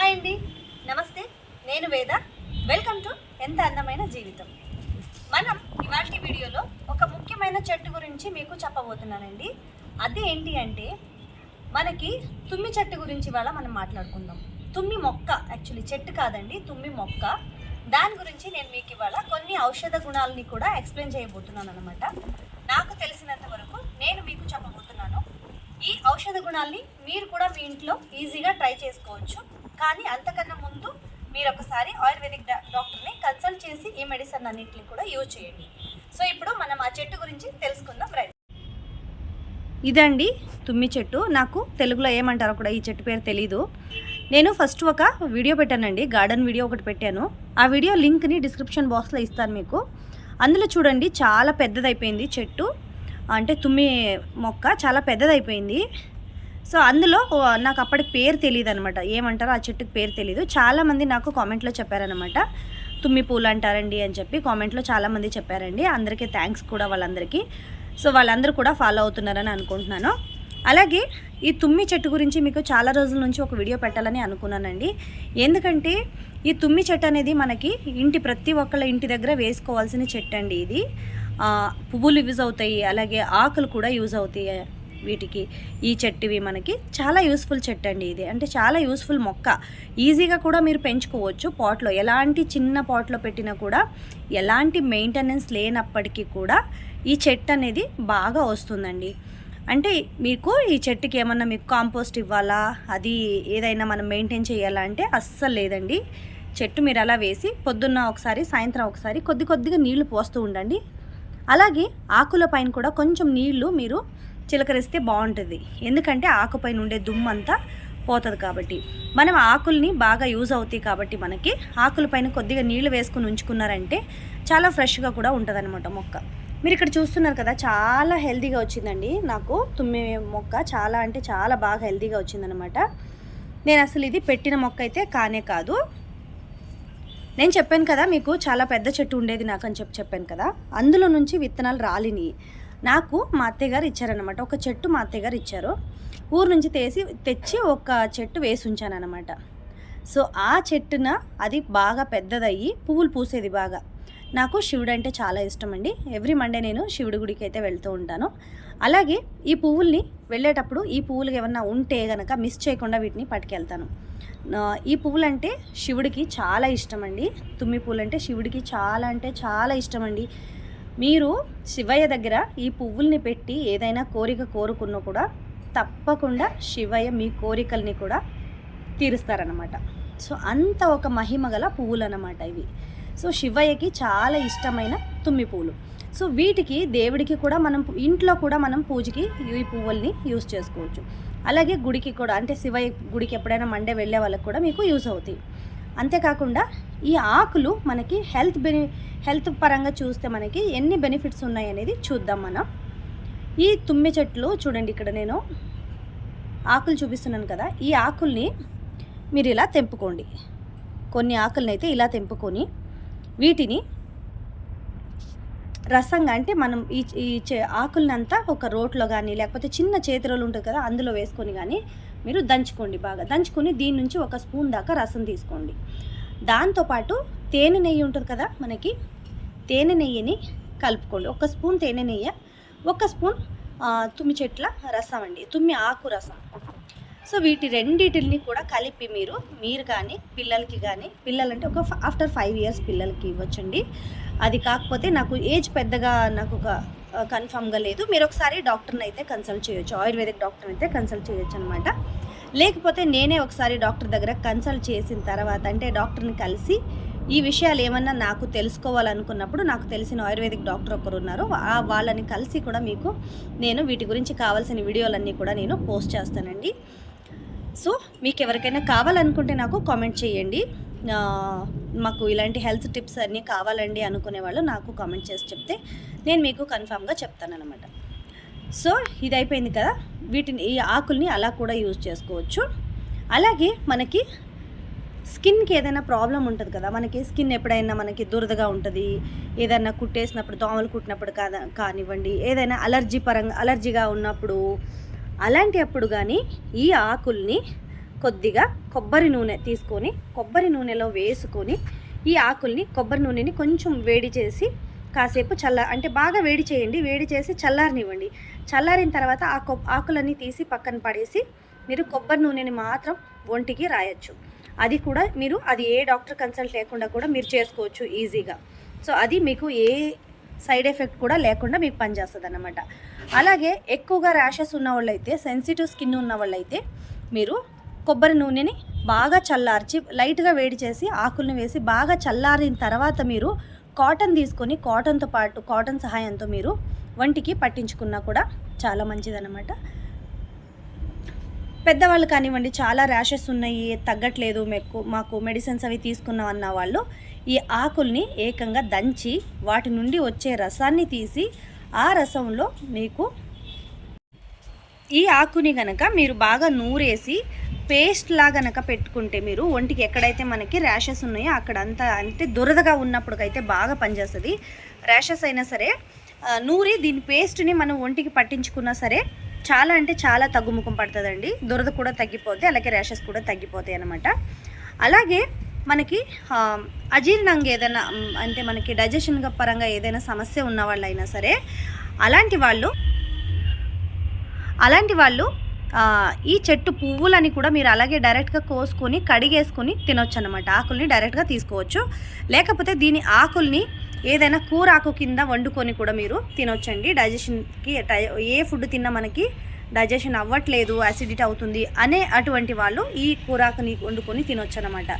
Hi అండి. నమస్తే. నేను వేద. వెల్కమ్ టు ఎంత అందమైన జీవితం. మనం ఇవాటి వీడియోలో ఒక ముఖ్యమైన చెట్టు గురించి మీకు చెప్పబోతున్నానండి. అది ఏంటి అంటే మనకి తుమ్మి చెట్టు గురించి ఇవాళ మనం మాట్లాడుకుందాం. తుమ్మి మొక్క యాక్చువల్లీ చెట్టు కాదండి తుమ్మి మొక్క. దాని గురించి నేను మీకు ఇవాళ కొన్ని ఔషధ గుణాలని కూడా ఎక్స్ప్లెయిన్ చేయబోతున్నాను అనమాట నాకు తెలిసినంత వరకు నేను మీకు చెప్పబోతున్నాను. ఈ ఔషధ గుణాల్ని మీరు కూడా మీ ఇంట్లో ఈజీగా ట్రై చేసుకోవచ్చు. కానీ అంతకన్నా ముందు మీరు ఒకసారి ఆయుర్వేదిక్ డాక్టర్ని కన్సల్ట్ చేసి ఈ మెడిసిన్ అన్నింటిని కూడా యూజ్ చేయండి. సో ఇప్పుడు మనం ఆ చెట్టు గురించి తెలుసుకుందాం రైట్ ఇదండి తుమ్మి చెట్టు. నాకు తెలుగులో ఏమంటారో కూడా ఈ చెట్టు పేరు తెలీదు. నేను ఫస్ట్ ఒక వీడియో పెట్టానండి. గార్డెన్ వీడియో ఒకటి పెట్టాను. ఆ వీడియో లింక్ని డిస్క్రిప్షన్ బాక్స్లో ఇస్తాను మీకు. అందులో చూడండి చాలా పెద్దదైపోయింది చెట్టు. అంటే తుమ్మి మొక్క చాలా పెద్దదైపోయింది. సో అందులో నాకు అప్పటికి పేరు తెలియదు అనమాట ఏమంటారో ఆ చెట్టుకి పేరు తెలియదు చాలామంది నాకు కామెంట్లో చెప్పారనమాట. తుమ్మి పూలు అంటారండి అని చెప్పి కామెంట్లో చాలామంది చెప్పారండి. అందరికీ థ్యాంక్స్ కూడా వాళ్ళందరికీ. సో వాళ్ళందరూ కూడా ఫాలో అవుతున్నారని అనుకుంటున్నాను. అలాగే ఈ తుమ్మి చెట్టు గురించి మీకు చాలా రోజుల నుంచి ఒక వీడియో పెట్టాలని అనుకున్నానండి. ఎందుకంటే ఈ తుమ్మి చెట్టు అనేది మనకి ఇంటి ప్రతి ఒక్కళ్ళ ఇంటి దగ్గర వేసుకోవాల్సిన చెట్టు అండి ఇది పువ్వులు యూజ్ అవుతాయి అలాగే ఆకులు కూడా యూజ్ అవుతాయి. వీటికి ఈ చెట్టువి మనకి. చాలా యూస్ఫుల్ చెట్టు అండి ఇది. అంటే చాలా యూస్ఫుల్ మొక్క. ఈజీగా కూడా మీరు పెంచుకోవచ్చు పాట్లో. ఎలాంటి చిన్న పాట్లో పెట్టినా కూడా ఎలాంటి మెయింటెనెన్స్ లేనప్పటికీ కూడా ఈ చెట్టు అనేది బాగా వస్తుందండి. అంటే మీకు ఈ చెట్టుకి ఏమన్నా మీకు కాంపోస్ట్ ఇవ్వాలా? అది ఏదైనా మనం మెయింటైన్ చేయాలా అంటే అస్సలు లేదండి. చెట్టు మీరు అలా వేసి పొద్దున్న ఒకసారి సాయంత్రం ఒకసారి కొద్ది కొద్దిగా నీళ్ళు పోస్తూ ఉండండి. అలాగే ఆకుల పైన కూడా కొంచెం నీళ్ళు మీరు చిలకరిస్తే బాగుంటుంది. ఎందుకంటే ఆకుపైన ఉండే దుమ్మంతా పోతుంది కాబట్టి. మనం ఆకుల్ని బాగా యూజ్ అవుతాయి కాబట్టి మనకి ఆకులపైన కొద్దిగా నీళ్ళు వేసుకుని ఉంచుకున్నారంటే చాలా ఫ్రెష్గా కూడా ఉంటుంది మొక్క. మీరు ఇక్కడ చూస్తున్నారు కదా చాలా హెల్దీగా వచ్చిందండి. నాకు తుమ్మి మొక్క చాలా అంటే చాలా బాగా హెల్దీగా వచ్చిందనమాట నేను అసలు ఇది పెట్టిన మొక్క అయితే కానే కాదు. నేను చెప్పాను కదా మీకు చాలా పెద్ద చెట్టు ఉండేది నాకు అని చెప్పి చెప్పాను కదా. అందులో నుంచి విత్తనాలు రాలినాయి. నాకు మా అత్తయ్య గారు ఇచ్చారనమాట ఒక చెట్టు మా అత్తయ్య గారు ఇచ్చారు. ఊరు నుంచి తెసి తెచ్చి ఒక చెట్టు వేసి ఉంచానమాట సో ఆ చెట్టున అది బాగా పెద్దదయ్యి పువ్వులు పూసేది బాగా. నాకు శివుడు అంటే చాలా ఇష్టం అండి ఎవ్రీ మండే నేను శివుడి గుడికి అయితే వెళ్తూ ఉంటాను. అలాగే ఈ పువ్వుల్ని వెళ్ళేటప్పుడు ఈ పువ్వులు ఏమన్నా ఉంటే గనక మిస్ చేయకుండా వీటిని పట్టుకెళ్తాను. ఈ పువ్వులు అంటే శివుడికి చాలా ఇష్టం అండి తుమ్మి పువ్వులు అంటే శివుడికి చాలా అంటే చాలా ఇష్టం అండి మీరు శివయ్య దగ్గర ఈ పువ్వుల్ని పెట్టి ఏదైనా కోరిక కోరుకున్నా కూడా తప్పకుండా శివయ్య మీ కోరికల్ని కూడా తీరుస్తారనమాట సో అంత ఒక మహిమ గల పువ్వులు అన్నమాట ఇవి. సో శివయ్యకి చాలా ఇష్టమైన తుమ్మి పువ్వులు సో వీటికి దేవుడికి కూడా మనం ఇంట్లో కూడా మనం పూజకి ఈ పువ్వుల్ని యూజ్ చేసుకోవచ్చు. అలాగే గుడికి కూడా అంటే శివయ్య గుడికి ఎప్పుడైనా మండే వెళ్ళే వాళ్ళకి కూడా మీకు యూస్ అవుతాయి. అంతేకాకుండా ఈ ఆకులు మనకి హెల్త్ బెని హెల్త్ పరంగా చూస్తే మనకి ఎన్ని బెనిఫిట్స్ ఉన్నాయి అనేది చూద్దాం మనం. ఈ తుమ్మె చెట్లు చూడండి ఇక్కడ నేను. ఆకులు చూపిస్తున్నాను కదా. ఈ ఆకుల్ని మీరు ఇలా తెంపుకోండి. కొన్ని ఆకుల్ని అయితే ఇలా తెంపుకొని వీటిని రసంగా అంటే మనం ఈ ఈ చే- ఆకుల్నంతా ఒక రోట్లో కానీ లేకపోతే చిన్న చేతిరోలు ఉంటుంది కదా అందులో వేసుకొని కానీ మీరు దంచుకోండి బాగా. దంచుకొని దీని నుంచి ఒక స్పూన్ దాకా రసం తీసుకోండి. దాంతోపాటు తేనె నెయ్యి ఉంటుంది కదా మనకి తేనె నెయ్యిని కలుపుకోండి. ఒక స్పూన్ తేనె నెయ్యి ఒక స్పూన్ తుమ్మి చెట్ల రసం అండి. తుమ్మి ఆకు రసం. సో వీటి రెండింటిని కూడా కలిపి మీరు మీరు కానీ పిల్లలకి కానీ పిల్లలంటే ఒక ఆఫ్టర్ ఫైవ్ ఇయర్స్ పిల్లలకి ఇవ్వచ్చండి. అది కాకపోతే నాకు ఏజ్ పెద్దగా నాకు ఒక కన్ఫామ్గా లేదు. మీరు ఒకసారి డాక్టర్ని అయితే కన్సల్ట్ చేయొచ్చు. ఆయుర్వేదిక్ డాక్టర్ని అయితే కన్సల్ట్ చేయొచ్చు అనమాట లేకపోతే నేనే ఒకసారి డాక్టర్ దగ్గర కన్సల్ట్ చేసిన తర్వాత అంటే డాక్టర్ని కలిసి ఈ విషయాలు ఏమన్నా నాకు తెలుసుకోవాలనుకున్నప్పుడు నాకు తెలిసిన ఆయుర్వేదిక్ డాక్టర్ ఒకరు ఉన్నారు. ఆ వాళ్ళని కలిసి కూడా మీకు నేను వీటి గురించి కావాల్సిన వీడియోలన్నీ కూడా నేను పోస్ట్ చేస్తానండి. సో మీకు ఎవరికైనా కావాలనుకుంటే నాకు కామెంట్ చేయండి. మాకు ఇలాంటి హెల్త్ టిప్స్ అన్నీ కావాలండి అనుకునే వాళ్ళు నాకు కామెంట్ చేసి చెప్తే నేను మీకు కన్ఫామ్గా చెప్తానమాట సో ఇది అయిపోయింది కదా? వీటిని ఈ ఆకుల్ని అలా కూడా యూజ్ చేసుకోవచ్చు. అలాగే మనకి స్కిన్కి ఏదైనా ప్రాబ్లం ఉంటుంది కదా? మనకి స్కిన్ ఎప్పుడైనా మనకి దురదగా ఉంటుంది ఏదైనా కుట్టేసినప్పుడు దోమలు కుట్టినప్పుడు కాదా కానివ్వండి ఏదైనా అలర్జీ పరంగా అలర్జీగా ఉన్నప్పుడు అలాంటి అప్పుడు కానీ ఈ ఆకుల్ని కొద్దిగా కొబ్బరి నూనె తీసుకొని కొబ్బరి నూనెలో వేసుకొని ఈ ఆకుల్ని కొబ్బరి నూనెని కొంచెం వేడి చేసి కాసేపు చల్ల అంటే బాగా వేడి చేయండి వేడి చేసి చల్లారనివ్వండి. చల్లారిన తర్వాత ఆ కొ ఆకులన్నీ తీసి పక్కన పడేసి మీరు కొబ్బరి నూనెని మాత్రం ఒంటికి రాయొచ్చు. అది కూడా మీరు అది ఏ డాక్టర్ కన్సల్ట్ లేకుండా కూడా మీరు చేసుకోవచ్చు ఈజీగా. సో అది మీకు ఏ సైడ్ ఎఫెక్ట్ కూడా లేకుండా మీకు పనిచేస్తుంది అన్నమాట అలాగే ఎక్కువగా ర్యాషెస్ ఉన్న వాళ్ళైతే సెన్సిటివ్ స్కిన్ ఉన్న వాళ్ళైతే మీరు కొబ్బరి నూనెని బాగా చల్లార్చి లైట్గా వేడి చేసి ఆకుల్ని వేసి బాగా చల్లారిన తర్వాత మీరు కాటన్ తీసుకొని కాటన్తో పాటు కాటన్ సహాయంతో మీరు వంటికి పట్టించుకున్నా కూడా చాలా మంచిదన్నమాట. పెద్దవాళ్ళు కానివ్వండి చాలా ర్యాషెస్ ఉన్నాయి తగ్గట్లేదు మెక్కు మాకు మెడిసిన్స్ అవి తీసుకున్నాం అన్న వాళ్ళు ఈ ఆకుల్ని ఏకంగా దంచి వాటి నుండి వచ్చే రసాన్ని తీసి ఆ రసంలో మీకు ఈ ఆకుని గనక మీరు బాగా నూరేసి పేస్ట్ లా పెట్టుకుంటే మీరు ఒంటికి ఎక్కడైతే మనకి ర్యాషెస్ ఉన్నాయో అక్కడ అంతా అంటే దురదగా ఉన్నప్పటికైతే బాగా పనిచేస్తుంది. ర్యాషెస్ అయినా సరే నూరి దీని పేస్ట్ని మనం ఒంటికి పట్టించుకున్నా సరే చాలా అంటే చాలా తగ్గుముఖం పడుతుందండి. దురద కూడా తగ్గిపోతే అలాగే ర్యాషెస్ కూడా తగ్గిపోతాయి అనమాట అలాగే మనకి అజీర్ణంగా ఏదైనా అంటే మనకి డైజెషన్ పరంగా ఏదైనా సమస్య ఉన్న వాళ్ళైనా సరే అలాంటి వాళ్ళు అలాంటి వాళ్ళు ఈ చెట్టు పువ్వులని కూడా మీరు అలాగే డైరెక్ట్గా కోసుకొని కడిగేసుకొని తినొచ్చు అనమాట ఆకుల్ని డైరెక్ట్గా తీసుకోవచ్చు. లేకపోతే దీని ఆకుల్ని ఏదైనా కూర ఆకు కింద వండుకొని కూడా మీరు తినొచ్చండి. డైజెషన్కి ఏ ఫుడ్ తిన్నా మనకి డైజెషన్ అవ్వట్లేదు యాసిడిటీ అవుతుంది అనే అటువంటి వాళ్ళు ఈ కూరాకుని వండుకొని తినొచ్చు అనమాట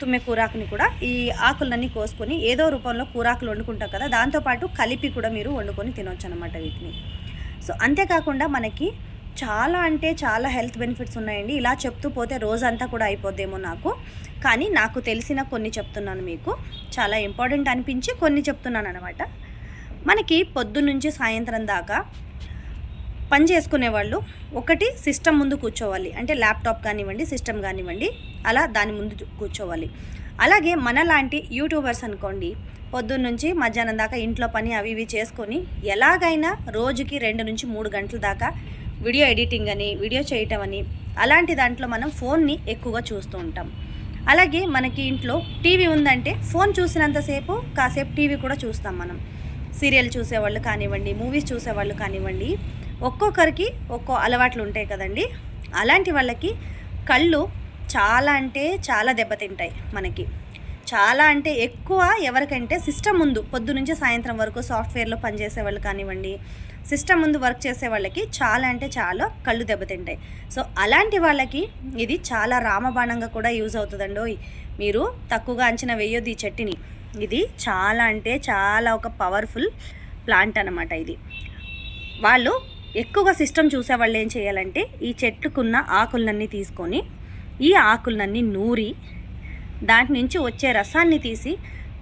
తుమ్మె కూరాకుని కూడా ఈ ఆకులన్నీ కోసుకొని ఏదో రూపంలో కూరాకులు వండుకుంటాం కదా దాంతోపాటు కలిపి కూడా మీరు వండుకొని తినొచ్చు అనమాట వీటిని. సో అంతేకాకుండా మనకి చాలా అంటే చాలా హెల్త్ బెనిఫిట్స్ ఉన్నాయండి. ఇలా చెప్తూ పోతే రోజంతా కూడా అయిపోద్దేమో నాకు. కానీ నాకు తెలిసిన కొన్ని చెప్తున్నాను మీకు. చాలా ఇంపార్టెంట్ అనిపించి కొన్ని చెప్తున్నాను అనమాట మనకి పొద్దున్నుంచి సాయంత్రం దాకా పని చేసుకునే వాళ్ళు ఒకటి సిస్టమ్ ముందు కూర్చోవాలి. అంటే ల్యాప్టాప్ కానివ్వండి సిస్టమ్ కానివ్వండి అలా దాని ముందు కూర్చోవాలి. అలాగే మనలాంటి యూట్యూబర్స్ అనుకోండి పొద్దున్న నుంచి మధ్యాహ్నం దాకా ఇంట్లో పని అవి ఇవి చేసుకొని ఎలాగైనా రోజుకి రెండు నుంచి మూడు గంటల దాకా వీడియో ఎడిటింగ్ అని వీడియో చేయటం అని అలాంటి దాంట్లో మనం ఫోన్ని ఎక్కువగా చూస్తూ ఉంటాం. అలాగే మనకి ఇంట్లో టీవీ ఉందంటే ఫోన్ చూసినంతసేపు కాసేపు టీవీ కూడా చూస్తాం మనం. సీరియల్ చూసేవాళ్ళు కానివ్వండి మూవీస్ చూసేవాళ్ళు కానివ్వండి ఒక్కొక్కరికి ఒక్కో అలవాట్లు ఉంటాయి కదండి. అలాంటి వాళ్ళకి కళ్ళు చాలా అంటే చాలా దెబ్బతింటాయి మనకి. చాలా అంటే ఎక్కువ ఎవరికంటే సిస్టమ్ ముందు పొద్దు నుంచి సాయంత్రం వరకు సాఫ్ట్వేర్లో పనిచేసే వాళ్ళు కానివ్వండి సిస్టమ్ ముందు వర్క్ చేసే వాళ్ళకి చాలా అంటే చాలా కళ్ళు దెబ్బతింటాయి. సో అలాంటి వాళ్ళకి ఇది చాలా రామబాణంగా కూడా యూజ్ అవుతుందండి. మీరు తక్కువగా అంచనా వేయొద్దు ఈ చెట్టుని. ఇది చాలా అంటే చాలా ఒక పవర్ఫుల్ ప్లాంట్ అనమాట ఇది. వాళ్ళు ఎక్కువగా సిస్టమ్ చూసే వాళ్ళు ఏం చేయాలంటే ఈ చెట్టుకున్న ఆకులన్నీ తీసుకొని ఈ ఆకులన్నీ నూరి దాంట్ నుంచి వచ్చే రసాన్ని తీసి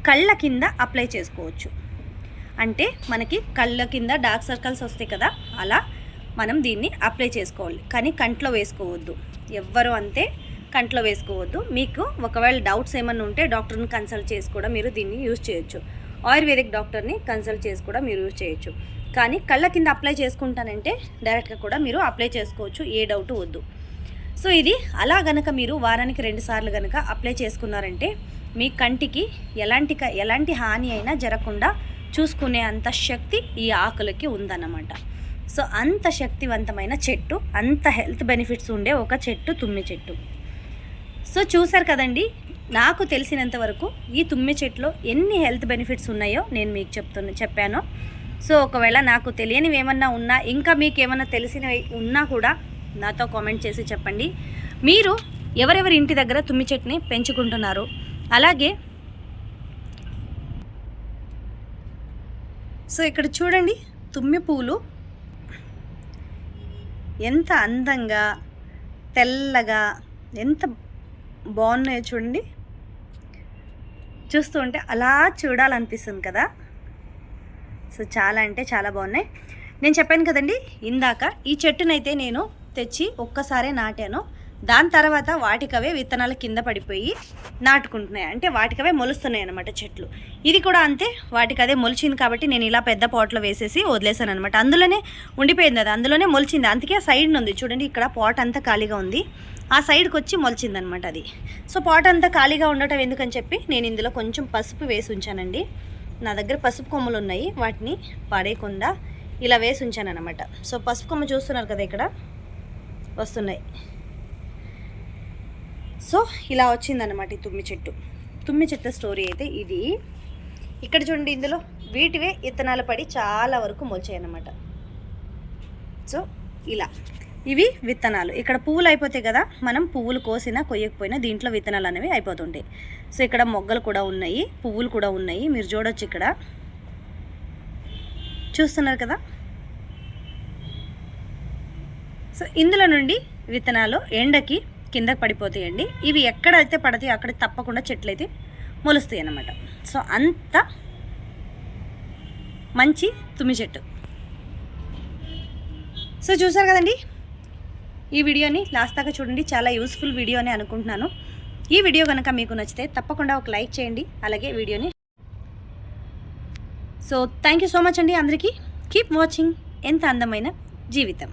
కళ్ళ కింద అప్లై చేసుకోవచ్చు. అంటే మనకి కళ్ళ కింద డార్క్ సర్కిల్స్ వస్తాయి కదా అలా మనం దీన్ని అప్లై చేసుకోవాలి. కానీ కంట్లో వేసుకోవద్దు. ఎవ్వరు అంతే కంట్లో వేసుకోవద్దు. మీకు ఒకవేళ డౌట్స్ ఏమైనా ఉంటే డాక్టర్ని కన్సల్ట్ చేసి కూడా మీరు దీన్ని యూజ్ చేయొచ్చు. ఆయుర్వేదిక్ డాక్టర్ని కన్సల్ట్ చేసి కూడా మీరు యూజ్ చేయొచ్చు. కానీ కళ్ళ కింద అప్లై చేసుకుంటానంటే డైరెక్ట్గా కూడా మీరు అప్లై చేసుకోవచ్చు. ఏ డౌట్ వద్దు. సో ఇది అలా గనక మీరు వారానికి రెండుసార్లు గనక అప్లై చేసుకున్నారంటే మీ కంటికి ఎలాంటి క- ఎలాంటి హాని అయినా జరగకుండా చూసుకునే అంత శక్తి ఈ ఆకులకి ఉందన్నమాట. సో అంత శక్తివంతమైన చెట్టు అంత హెల్త్ బెనిఫిట్స్ ఉండే ఒక చెట్టు తుమ్మి చెట్టు. సో చూసారు కదండి నాకు తెలిసినంత వరకు ఈ తుమ్మి చెట్టులో ఎన్ని హెల్త్ బెనిఫిట్స్ ఉన్నాయో నేను మీకు చెప్తున్నా చెప్పాను. సో ఒకవేళ నాకు తెలియనివి ఏమన్నా ఉన్నా ఇంకా మీకు ఏమన్నా తెలిసినవి ఉన్నా కూడా నాతో కామెంట్ చేసి చెప్పండి. మీరు ఎవరెవరి ఇంటి దగ్గర తుమ్మి చెట్టుని పెంచుకుంటున్నారు? అలాగే సో ఇక్కడ చూడండి తుమ్మి పూలు. ఎంత అందంగా తెల్లగా ఎంత బాగున్నాయో చూడండి. చూస్తూ ఉంటే అలా చూడాలనిపిస్తుంది కదా. సో చాలా అంటే చాలా బాగున్నాయి. నేను చెప్పాను కదండి ఇందాక ఈ చెట్టునైతే నేను తెచ్చి ఒక్కసారే నాటాను. దాని తర్వాత వాటికవే విత్తనాలు కింద పడిపోయి నాటుకుంటున్నాయి. అంటే వాటికవే మొలుస్తున్నాయి అనమాట చెట్లు. ఇది కూడా అంతే వాటికి అదే మొలిచింది కాబట్టి నేను ఇలా పెద్ద పాట్లో వేసేసి వదిలేసాను అనమాట అందులోనే ఉండిపోయింది అది అందులోనే మొలిచింది. అందుకే సైడ్ ఉంది చూడండి ఇక్కడ పాట్ అంతా ఖాళీగా ఉంది. ఆ సైడ్కి వచ్చి మొలిచింది అనమాట అది. సో పాట్ అంతా ఖాళీగా ఉండటం ఎందుకని చెప్పి నేను ఇందులో కొంచెం పసుపు వేసి ఉంచానండి. నా దగ్గర పసుపు కొమ్మలు ఉన్నాయి వాటిని పడేయకుండా ఇలా వేసి ఉంచాను అనమాట సో పసుపు కొమ్మ చూస్తున్నారు కదా ఇక్కడ? వస్తున్నాయి. సో ఇలా వచ్చిందనమాట ఈ తుమ్మి చెట్టు. తుమ్మి చెట్టు స్టోరీ అయితే ఇది. ఇక్కడ చూడండి ఇందులో వీటివే ఇత్తనాలు పడి చాలా వరకు మొలిచాయి అన్నమాట సో ఇలా. ఇవి విత్తనాలు. ఇక్కడ పువ్వులు అయిపోతాయి కదా మనం పువ్వులు కోసినా కొయ్యకపోయినా దీంట్లో విత్తనాలు అనేవి అయిపోతుంటాయి. సో ఇక్కడ మొగ్గలు కూడా ఉన్నాయి పువ్వులు కూడా ఉన్నాయి. మీరు చూడొచ్చు ఇక్కడ. చూస్తున్నారు కదా? సో ఇందులో నుండి విత్తనాలు ఎండకి కిందకి పడిపోతాయండి. ఇవి ఎక్కడైతే పడతాయో అక్కడ తప్పకుండా చెట్లు అయితే మొలుస్తాయి అన్నమాట. సో అంత మంచి తుమ్మి చెట్టు. సో చూసారు కదండి? ఈ వీడియోని లాస్ట్ దాకా చూడండి. చాలా యూస్ఫుల్ వీడియో అని అనుకుంటున్నాను. ఈ వీడియో కనుక మీకు నచ్చితే తప్పకుండా ఒక లైక్ చేయండి. అలాగే వీడియోని so thank you so much అండి అందరికీ. కీప్ వాచింగ్ ఎంత అందమైన జీవితం.